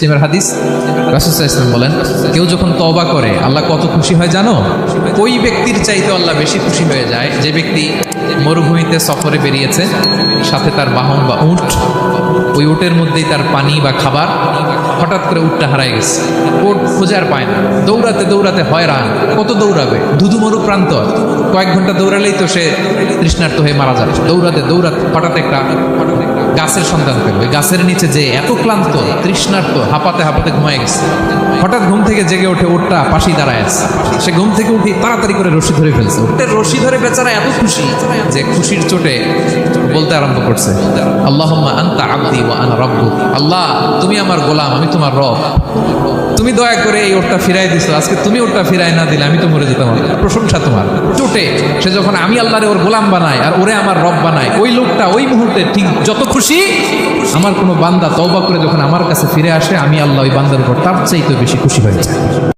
মুসলিমের হাদিস? রাসুসাহ ইসলাম বলেন, কেউ যখন তওবা করে, আল্লাহ কত খুশি হয় জানো? ওই ব্যক্তির চাইতে আল্লাহ বেশি খুশি হয়ে যায়। যে ব্যক্তি মরুভূমিতে সফরে বেরিয়েছে, সাথে তার বাহন বা উট, ওই উটের মধ্যেই তার পানি বা খাবার, হঠাৎ করে উটটা হারায় গেছে। উট খুঁজে আর পায় না। দৌড়াতে দৌড়াতে হয়রান। কত দৌড়াবে? ধুধু মরু প্রান্ত। কয়েক ঘণ্টা দৌড়ালেই তো সে তৃষ্ণার্ত হয়ে মারা যাবে। দৌড়াতে দৌড়াতে হঠাৎ একটা গাছের সন্ধান পেল ওই গাছের নিচে যে এত ক্লান্ত তৃষ্ণার্ত হাঁপাতে হাঁপাতে ঘুমায় গেছে। হঠাৎ ঘুম থেকে জেগে ওঠে ওটটা পাশেই দাঁড়ায় আছে। সে ঘুম থেকে উঠে তাড়াতাড়ি করে রশি ধরে ফেলছে। ওটের রশি ধরে বেচারা এত খুশি। যে খুশির চোটে বলতে আরম্ভ করছে আল্লাহ আন্তা আব্দি ওয়া আনা রব্বুক। আল্লাহ, তুমি আমার গোলাম, আমি তোমার রব। তুমি দয়া করে এই ওটটা ফিরাই দিছো। আজকে তুমি ওটটা ফিরাই না দিলে আমি তো মরে যেতাম। প্রশংসা তোমার। চোটে সে যখন আমি আল্লাহরে ওর গোলাম বানায় আর ওরে আমার রব বানায় ওই লোকটা ওই মুহূর্তে ঠিক যত খুশি আমার কোনো বান্দা তওবা করে যখন আমার কাছে ফিরে আসে, আমি আল্লাহ ওই বান্দার উপর তার চাইতে বেশি খুশি হয়ে যায়